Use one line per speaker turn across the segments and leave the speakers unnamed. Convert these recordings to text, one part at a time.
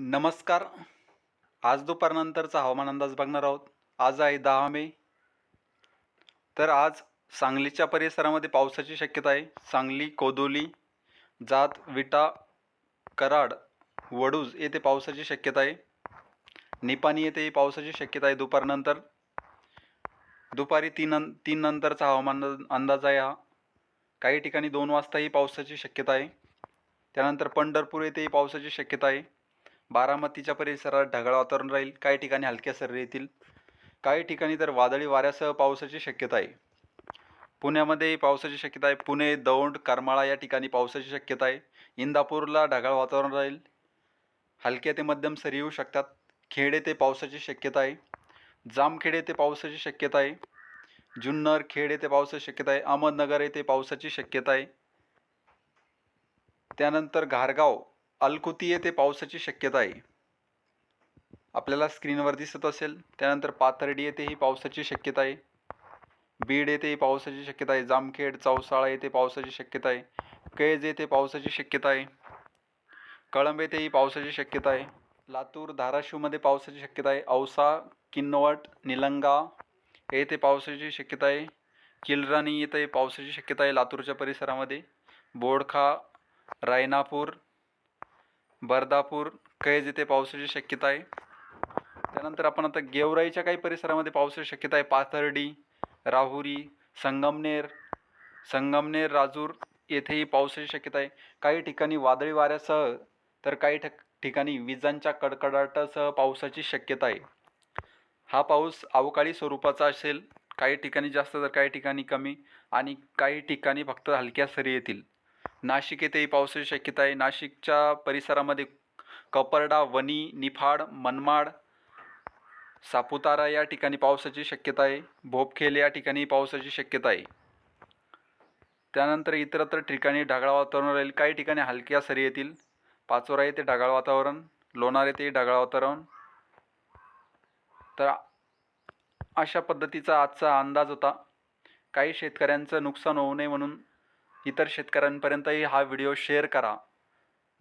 नमस्कार. आज दुपारनंतरचा हवामान अंदाज बघणार आहोत. आज आहे दहा मे. तर आज सांगलीच्या परिसरामध्ये पावसाची शक्यता आहे. सांगली कोदोली जात विटा कराड वडूज येथे पावसाची शक्यता आहे. निपाणी येथेही पावसाची शक्यता आहे दुपारनंतर. दुपारी तीन तीन नंतरचा हवामान अंदाज आहे हा. काही ठिकाणी दोन वाजताही पावसाची शक्यता आहे. त्यानंतर पंढरपूर येथेही पावसाची शक्यता आहे. बारामतीच्या परिसरात ढगाळ वातावरण राहील. काही ठिकाणी हलक्या सरी येतील. काही ठिकाणी तर वादळी वाऱ्यासह पावसाची शक्यता आहे. पुण्यामध्ये पावसाची शक्यता आहे. पुणे दौंड करमाळा या ठिकाणी पावसाची शक्यता आहे. इंदापूरला ढगाळ वातावरण राहील. हलक्या ते मध्यम सरी येऊ शकतात. खेड येथे पावसाची शक्यता आहे. जामखेड येथे पावसाची शक्यता आहे. जुन्नर खेड येथे पावसाची शक्यता आहे. अहमदनगर येथे पावसाची शक्यता आहे. त्यानंतर घारगाव अलकुती येथे पावसाची शक्यता आहे. आपल्याला स्क्रीनवर दिसत असेल त्यानंतर पाथर्डी येथेही पावसाची शक्यता आहे. बीड येथेही पावसाची शक्यता आहे. जामखेड चौसाळा येथे पावसाची शक्यता आहे. कैज येथे पावसाची शक्यता आहे. कळंब येथेही पावसाची शक्यता आहे. लातूर धाराशिवमध्ये पावसाची शक्यता आहे. औसा किन्नवट निलंगा येथे पावसाची शक्यता आहे. किलराणी येथे पावसाची शक्यता आहे लातूरच्या परिसरामध्ये. बोडखा रायनापूर बर्दापूर कैज येथे पावसाची शक्यता आहे. त्यानंतर आपण आता गेवराईच्या काही परिसरामध्ये पावसाची शक्यता आहे. पाथर्डी राहुरी संगमनेर संगमनेर राजूर येथेही पावसाची शक्यता आहे. काही ठिकाणी वादळी वाऱ्यासह तर काही ठिकाणी विजांच्या कडकडाटासह पावसाची शक्यता आहे. हा पाऊस अवकाळी स्वरूपाचा असेल. काही ठिकाणी जास्त तर काही ठिकाणी कमी आणि काही ठिकाणी फक्त हलक्या सरी येतील. नाशिक येथेही पावसाची शक्यता आहे. नाशिकच्या परिसरामध्ये कपर्डा वणी निफाड मनमाड सापुतारा या ठिकाणी पावसाची शक्यता आहे. भोपखेल या ठिकाणी पावसाची शक्यता आहे. त्यानंतर इतरत्र ठिकाणी ढगाळ वातावरण राहील. काही ठिकाणी हलक्या सरी येतील. पाचोरा येथे ढगाळ वातावरण लोणार येथे ढगाळ वातावरण. तर अशा पद्धतीचा आजचा अंदाज होता. काही शेतकऱ्यांचं नुकसान होऊ नये म्हणून इतर शेतकऱ्यांपर्यंतही हा व्हिडिओ शेअर करा.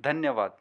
धन्यवाद.